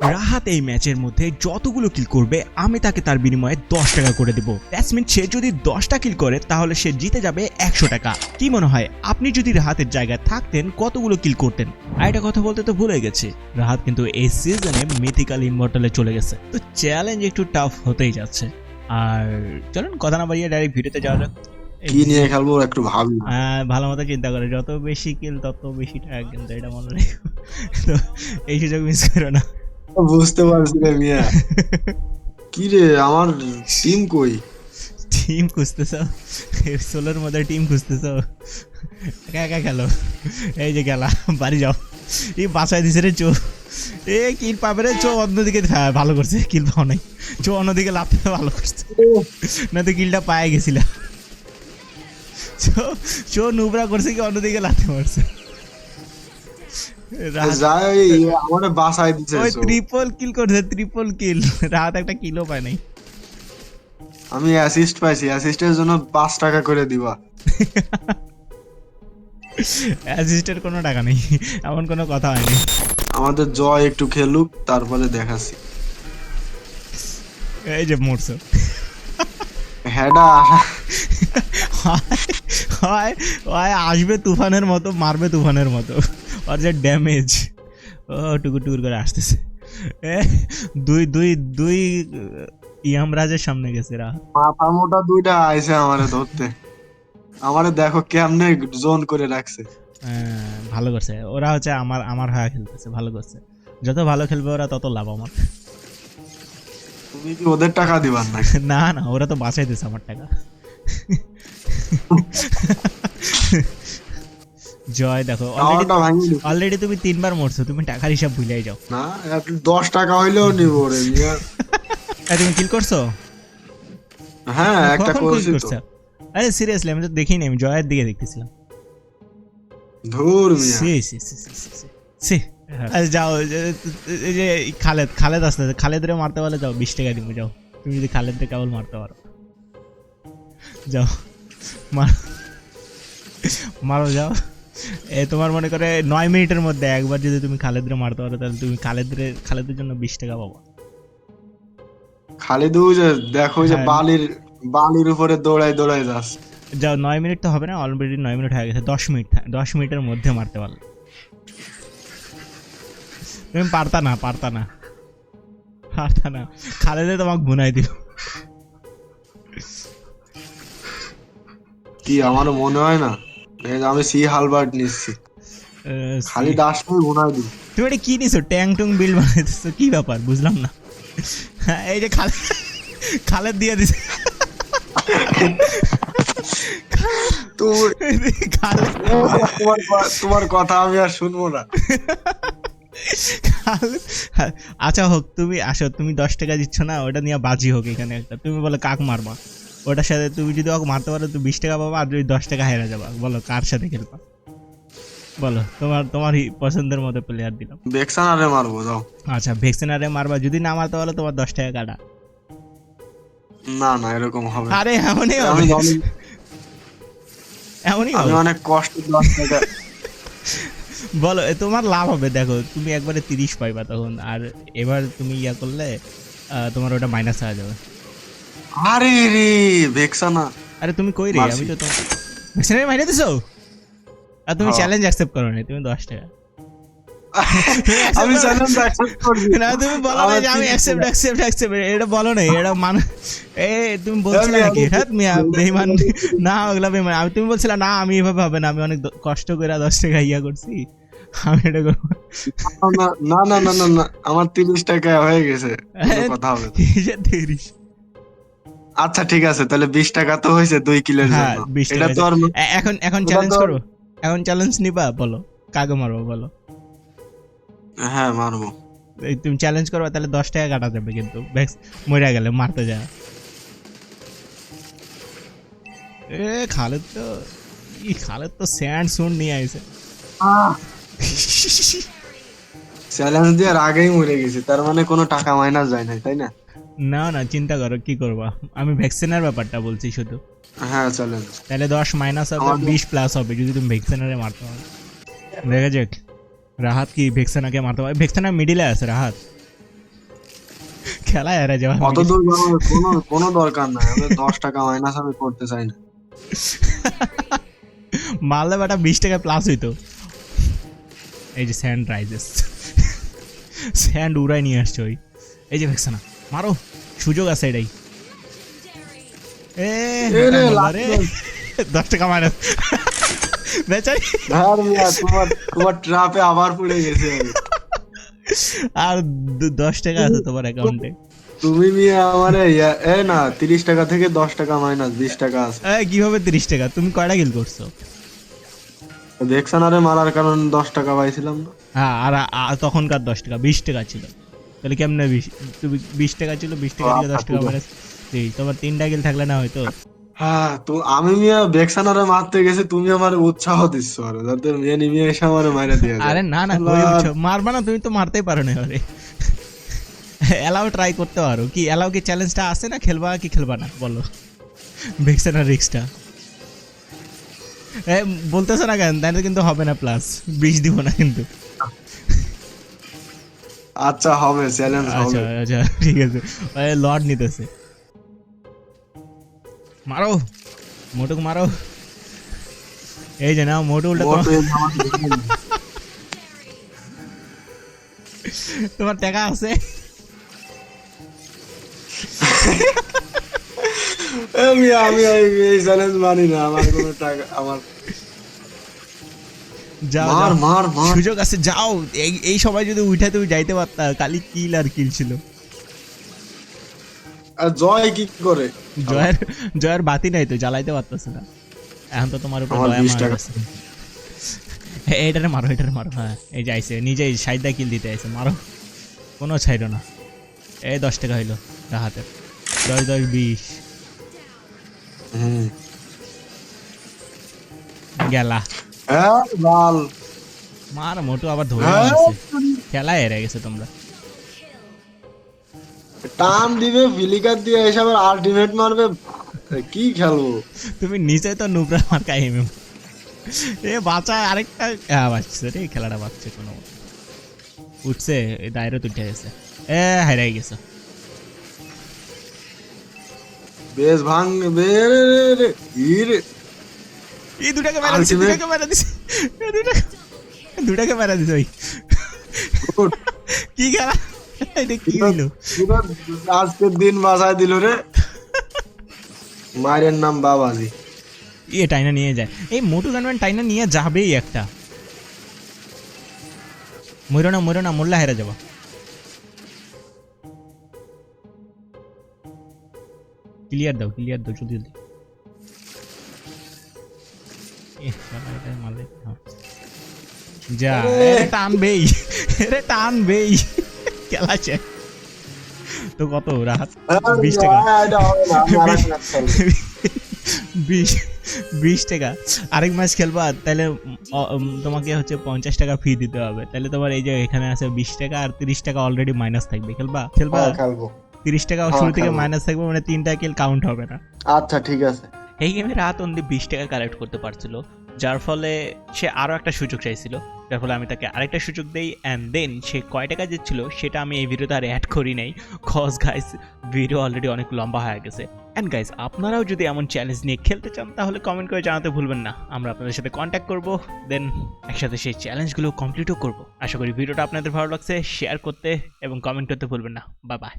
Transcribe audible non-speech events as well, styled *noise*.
রাহাত এই ম্যাচের মধ্যে যতগুলো কিল করবে আমি তাকে তার বিনিময়ে দশ টাকা করে দেবো। ব্যাটসম্যান সে যদি দশটা কিল করে তাহলে সে জিতে যাবে একশো টাকা। কি মনে হয় আপনি যদি রাহাতের জায়গায় থাকতেন কতগুলো কিল করতেন? আর এটা কথা বলতে তো ভুলে গেছি রাহাত কিন্তু এই সিজনে মিথিক্যাল ইনমর্টালে চলে গেছে। তো চ্যালেঞ্জ একটু টাফ হতেই যাচ্ছে। আর চলুন কথা না বাড়িয়ে ডাইরেক্ট ভিডিওতে যাওয়া যাক। কি নিয়ে খেলব একটু ভাবি। আহ, ভালো মতো চিন্তা করে যত বেশি কিল তত বেশি টাকা কিন্তু এটা মনে রেখো। তো এই সুযোগ মিস করো না। বুঝতে পারছি রে মিয়া। *laughs* কি রে আমার টিম কই? টিম খুঁজতেছ? সোলোর মধ্যে টিম খুঁজতেছ? একা একা খেলো। এই যে গেলা বাড়ি যাও। এই বাসায় দিছে রে চো এ কিল পাবে রে? চো অন্যদিকে ভালো করছে কিল পাও নাই। চো অন্যদিকে লাভতে ভালো করছে। না তো কিলটা পায়ে গেছিল। চো চো নুবরা করছে কি অন্যদিকে লাথে মারছে? আমারে বাসায় দিছে ওই ট্রিপল কিল করছে ট্রিপল কিল রাত একটা কিলো পায় নাই। আমি অ্যাসিস্ট পাইছি অ্যাসিস্টের জন্য টাকা করে দিবা। অ্যাসিস্টের কোনো টাকা নেই এমন কোনো কথা হয়নি। আমাদের জয় একটু খেলুক তারপরে দেখাচ্ছি। এই যে মরছো। হ্যাডা। হয় হয় আসবে তুফানের মতো মারবে তুফানের মতো। ওর যে ড্যামেজ ও টুকুর টুকুর করে আসতেছে। দুই দুই দুই ইয়ামরাজের সামনে গেছে রা। মাথা মোটা দুইটা আইছে আমারে ধরতে। আমারে দেখো কেমনে জোন করে রাখছে। হ্যাঁ, ভালো করছে। ওরা হচ্ছে আমার আমার হয়ে খেলতেছে ভালো করছে। যত ভালো খেলবে ওরা তত লাভ আমার। তুমি কি ওদের টাকা দিবার না *laughs* না না ওরা তো বাঁচাই দিছে আমার টাকা। জয় দেখো অলরেডি তুমি তিনবার মরছো তুমি টাকার হিসাব ভুলেই যাও। না দশ টাকা হইলেও নিব রে তুমি কিল করছ? হ্যাঁ একটা করছি তো। আরে সিরিয়াসলি আমি তো দেখিনি আমি জয়ের দিকে দেখতেছিলাম। ধুর মিয়া। সি সি সি সি সি, যাও এই যে খালেদ খালেদ আসতে খালেদরে মারতে পারলে যাও বিশ টাকা দিব যাও। তুমি যদি খালেদরে কেবল মারতে পারো। যাও মার মারো যাও। এ তোমার মনে করে নয় মিনিটের মধ্যে একবার যদি তুমি খালেদরে মারতে পারো তাহলে তুমি খালেদরে খালেদের জন্য বিশ টাকা পাবো। খালিদু যে দেখো যে হ্যাঁ। বালির বালির উপরে দৌড়াই দৌড়াই যাস যাও নয় মিনিট তো হবে না অলরেডি নয় মিনিট হয়ে গেছে দশ মিনিট দশ মিনিটের মধ্যে মারতে পারলে। তুমি পারতা না পারতা না। পারতা না। খালেদে তোমাকে গুনাই দিল। কি আমার মনে হয় না? আমি সি হালবার্ট নিচ্ছি। খালি দিই তুমি এটা কি নিছো? ট্যাং টুং বিল বানাইতেছো কি ব্যাপার? বুঝলাম না। হ্যাঁ, এই যে খালেদ খালেদ দিয়ে দিছে। তুমি তোমার কথা আমি আর শুনব না। আচ্ছা হোক তুমি আসো তুমি দশ টাকা দিচ্ছ না ওটা নিয়ে বাজি হোক এখানে একটা। তুমি বলো কাক মারবা? ওটার সাথে তুমি যদি ওকে মারতে পারো তুমি বিশ টাকা পাবা আর যদি দশ টাকা হেরে যাবা। বলো কার সাথে খেলবা? বলো তোমার তোমার পছন্দের মতো প্লেয়ার দিলাম। বেক্সানারে মারবো যাও। আচ্ছা ভ্যাকসিনারে মারবা। যদি না মারতে পারো তোমার দশ টাকা কাটা। না না এরকম হবে আরে এমনই হবে। এমনই হবে। অনেক কষ্ট দশ টাকা বলো তোমার লাভ হবে। দেখো তুমি একবারে তিরিশ পাইবা তখন আর এবার তুমি ইয়া করলে তোমার ওটা মাইনাস হয়ে যাবে। আরে রে ভেক্সানা। আরে তুমি কই রে? আমি তো তোমার মাইনাস মাইনে দিছো? আর তুমি। চ্যালেঞ্জ অ্যাকসেপ্ট করো না তুমি দশ টাকা। আমি না তুমি বলো না যে আমি অ্যাকসেপ্ট অ্যাকসেপ্ট অ্যাকসেপ্ট এটা বলো না এটা মানে এ তুমি বলছিলে নাকি? হ্যাঁ না ওগুলা আমি তুমি বলছিলে না আমি এভাবে হবে না আমি অনেক কষ্ট করে দশ টাকা ইয়া করছি। আমি এটা করব না। না না না আমার তিরিশ টাকা হয়ে গেছে। কথা হবে তিরিশ আচ্ছা ঠিক আছে তাহলে বিশ টাকা তো হয়েছে দুই কিলোর হ্যাঁ জন্য। এটা টাকা তো এখন এখন চ্যালেঞ্জ করব এখন চ্যালেঞ্জ নিবা বলো। কাকে মারবো বলো। হ্যাঁ মারবো। এই তুমি চ্যালেঞ্জ করবা তাহলে দশ টাকা কাটা যাবে কিন্তু। ভ্যাক্স মরে গেলে মারতে যায় এ খালেদ তো ই খালেদ তো স্যান্ড সুন নিয়ে আইছে। চ্যালেঞ্জ দেওয়ার আগেই মরে গেছি তার মানে কোনো টাকা মাইনাস যায় নাই তাই না? না না চিন্তা করো কি করবা? আমি ভ্যাকসিনের ব্যাপারটা বলছি শুধু। হ্যাঁ চ্যালেঞ্জ তাহলে দশ মাইনাস হবে বিশ প্লাস হবে যদি তুমি ভ্যাকসিনারে মারতে পারো। দেখা যাক। রাহাত কি ভেক্সেনাকে মারতে পারে ভেক্সেনা মিডিলে আছে রাহাত খেলা হেরে যাওয়া অত দূর কোনো কোনো দরকার নাই আমি দশ টাকা মাইনাস আমি করতে চাই না মারলে বেটা বিশ টাকা প্লাস হইতো এই যে স্যান্ড রাইজেস স্যান্ড উড়াই নিয়ে আসছে ওই এই যে ভেক্সা না মারো সুযোগ আছে এটাই এ দশ টাকা মাইনাস বেচারি আর তোমার তোমার ট্রাপে আবার পড়ে গেছে আর দশ টাকা আছে তোমার অ্যাকাউন্টে তুমি আমারে এ না তিরিশ টাকা থেকে দশ টাকা মাইনাস বিশ টাকা আছে কীভাবে তিরিশ টাকা তুমি কয়টা কিল করছ ভেক্সানারে মারার কারণ দশ টাকা পাইছিলাম না হ্যাঁ আর আর তখনকার দশ টাকা বিশ টাকা ছিল তাহলে কেমনে বিশ তুমি বিশ টাকা ছিল বিশ টাকা থেকে দশ টাকা মাইনাস তোমার তিনটা কিল থাকলে না হয়তো হ্যাঁ তো আমি মিয়া ভেক্সানারে মারতে গেছে তুমি আমার উৎসাহ দিচ্ছ আর। যাতে মেয়ে নিয়ে এসে আমার মাইরা দিয়ে। আরে না না কই উঠছো? মারবা না তুমি তো মারতেই পারো না এবারে এলাও ট্রাই করতে পারো। কি এলাও কি চ্যালেঞ্জটা আছে না খেলবা কি খেলবা না? বলো। ভেক্সেনার রিক্সটা এ বলতেছো না কেন? তাহলে কিন্তু হবে না প্লাস বিষ দিব না কিন্তু। আচ্ছা হবে চ্যালেঞ্জ আচ্ছা হবে। আচ্ছা ঠিক আছে। লর্ড নিতেছে। মারো মোটুক মারো। এই যে নাও মোটু উল্টা তোমার- টাকা আছে। মিয়া আমি এই- চ্যালেঞ্জ মানি না আমার কোনো টাকা আমার যাও মার। মার সুযোগ আছে যাও। এই সময় যদি উঠে তুমি যাইতে পারতা খালি কিল আর কিল ছিল। আর জয় কি করে? জয়ের জয়ের বাতি নাই তো জ্বালাইতে পারতেছে না। এখন তো তোমার উপর দয়া 20 মায়া টাকা। আছে। এ- এইটারে মারো এটারে মারো হ্যাঁ এই যে আইসে নিজেই সাইডা কিল দিতে আইসে মারো। কোনো ছাইরো না। এই দশ টাকা হইল হাতে দশ দশ বিশ। গেলা। হ্যাঁ মার মোটু আবার ধরে হ্যাঁ মারছে খেলা হেরে গেছে তোমরা। টান দিবে ফিলিকার দিয়ে এসে আবার আলটিমেট মারবে। কি খেলব? তুমি নিচে তো নুবরা মার্কা এমএম। এ বাঁচা আরেকটা। হ্যাঁ বাঁচছে রে খেলাটা বাঁচছে কোনো উঠছে এই দায়রে উঠে গেছে। এ হারাই গেছে। বেশ ভাঙ বে রে রে এই দুটাকে মেরা দিছে দুটাকে মেরা দিছে। দুটাকে দুটাকে মেরা দিছে ওই। কি খেলা? এটা কি হইল? আজকের দিন বাঁচায় দিল রে। মায়ের নাম বাবাজি। ইয়ে টাইনা নিয়ে যায়। এই মোটু গানম্যান টাইনা নিয়ে যাবেই একটা। মরো না মরো না মোল্লা হেরা যাবা। ক্লিয়ার দাও ক্লিয়ার দাও জলদি জলদি। যা টানবেই। টানবেই। *laughs* খেলা শেষ। তো কত রাহাত বিশ টাকা। হ্যাঁ। বিশ বিশ টাকা। আরেক ম্যাচ খেলবা তাহলে তোমাকে হচ্ছে পঞ্চাশ টাকা ফি দিতে হবে। তাহলে তোমার এই যে এখানে আছে বিশ টাকা আর তিরিশ টাকা অলরেডি মাইনাস থাকবে। খেলবা? খেলবা? হ্যাঁ, তিরিশ টাকা হ্যাঁ, শুরু থেকে মাইনাস থাকবে মানে তিনটা কিল কাউন্ট হবে না। আচ্ছা ঠিক আছে। এই গেমে রাত অনলি বিশ টাকা কালেক্ট করতে পারছিল। যার ফলে সে আরও একটা সুযোগ চাইছিল, যার ফলে আমি তাকে আরেকটা সুযোগ দেই অ্যান্ড দেন সে কয় টাকা দিচ্ছিল, সেটা আমি এই ভিডিওতে আর অ্যাড করি নাই কজ গাইস ভিডিও অলরেডি অনেক লম্বা হয়ে গেছে। অ্যান্ড গাইস আপনারাও যদি এমন চ্যালেঞ্জ নিয়ে খেলতে চান, তাহলে কমেন্ট করে জানাতে ভুলবেন না। আমরা আপনাদের সাথে কন্ট্যাক্ট করব দেন একসাথে সেই চ্যালেঞ্জগুলো কমপ্লিটও করব। আশা করি ভিডিওটা আপনাদের ভালো লাগছে শেয়ার করতে এবং কমেন্ট করতে ভুলবেন না। Bye bye